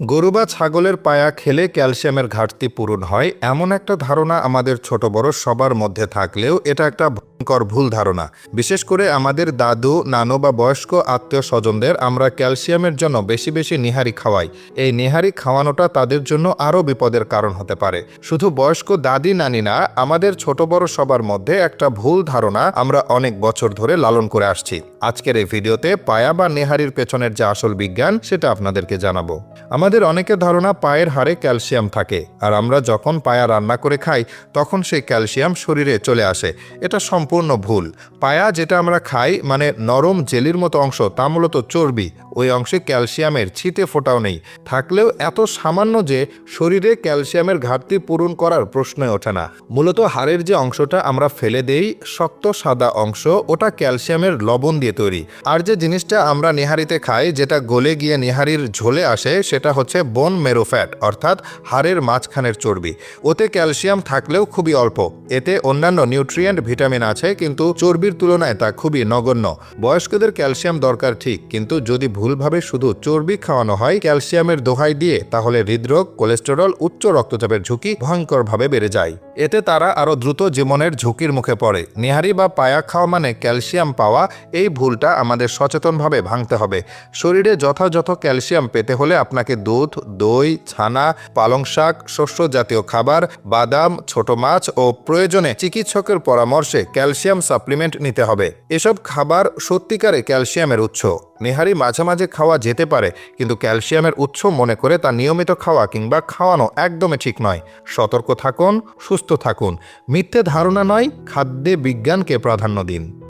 গরু বা ছাগলের পায়া খেলে ক্যালসিয়ামের ঘাটতি পূরণ হয়, এমন একটা ধারণা আমাদের ছোট বড় সবার মধ্যে থাকলেও এটা একটা ভয়ঙ্কর ভুল ধারণা। বিশেষ করে আমাদের দাদু, নানু বা বয়স্ক আত্মীয় স্বজনদের আমরা ক্যালসিয়ামের জন্য বেশি বেশি নিহারি খাওয়াই। এই নিহারি খাওয়ানোটা তাদের জন্য আরও বিপদের কারণ হতে পারে। শুধু বয়স্ক দাদি, নানি না, আমাদের ছোট বড় সবার মধ্যে একটা ভুল ধারণা আমরা অনেক বছর ধরে লালন করে আসছি। আজকের এই ভিডিওতে পায়া বা নেহারির পেছনের যে আসল বিজ্ঞান, সেটা আপনাদেরকে জানাব। আমাদের অনেকের ধারণা পায়ের হাড়ে ক্যালসিয়াম থাকে, আর আমরা যখন পায়া রান্না করে খাই, তখন সেই ক্যালসিয়াম শরীরে চলে আসে। এটা সম্পূর্ণ ভুল। পায়া যেটা আমরা খাই মানে নরম জেলির মতো অংশ, তা মূলত চর্বি। ওই অংশে ক্যালসিয়ামের ছিটে ফোটাও নেই। থাকলেও এত সামান্য যে শরীরে ক্যালসিয়ামের ঘাটতি পূরণ করার প্রশ্নই ওঠে না। মূলত হাড়ের যে অংশটা আমরা ফেলে দেই, শক্ত সাদা অংশ, ওটা ক্যালসিয়ামের লবণ দিয়ে তৈরি। আর যে জিনিসটা আমরা নেহারিতে খাই, যেটা গলে গিয়ে নেহারির ঝোলে আসে, সেটা হচ্ছে বোন মেরো ফ্যাট অর্থাৎ হাড়ের মাঝখানের চর্বি। ওতে ক্যালসিয়াম থাকলেও খুবই অল্প। এতে অন্যান্য নিউট্রিয়েন্ট ভিটামিন আছে, কিন্তু চর্বির তুলনায় তা খুবই নগণ্য। বয়স্কদের ক্যালসিয়াম দরকার ঠিক, কিন্তু যদি ভুলভাবে শুধু চর্বি খাওয়ানো হয় ক্যালসিয়ামের দোহাই দিয়ে, তাহলে হৃদরোগ, কোলেস্টেরল, উচ্চ রক্তচাপের ঝুঁকি ভয়ঙ্করভাবে বেড়ে যায়। এতে তারা আরও দ্রুত জীবনের ঝুঁকির মুখে পড়ে। নেহারি বা পায়া খাওয়া মানে ক্যালসিয়াম পাওয়া, এই ভুলটা আমাদের সচেতনভাবে ভাঙতে হবে। শরীরে যথাযথ ক্যালসিয়াম পেতে হলে আপনাকে দুধ, দই, ছানা পালং শাক শস্য জাতীয় খাবার, বাদাম, ছোট মাছ ও প্রয়োজনে চিকিৎসকের পরামর্শে ক্যালসিয়াম সাপ্লিমেন্ট নিতে হবে। এসব খাবার সত্যিকারে ক্যালসিয়ামের উৎস। নেহারি মাঝে মাঝে খাওয়া যেতে পারে, কিন্তু ক্যালসিয়ামের উৎস মনে করে তা নিয়মিত খাওয়া কিংবা খাওয়ানো একদমই ঠিক নয়। সতর্ক থাকুন, সুস্থ থাকুন। মিথ্যে ধারণা নয়, খাদ্যে বিজ্ঞানকে প্রাধান্য দিন।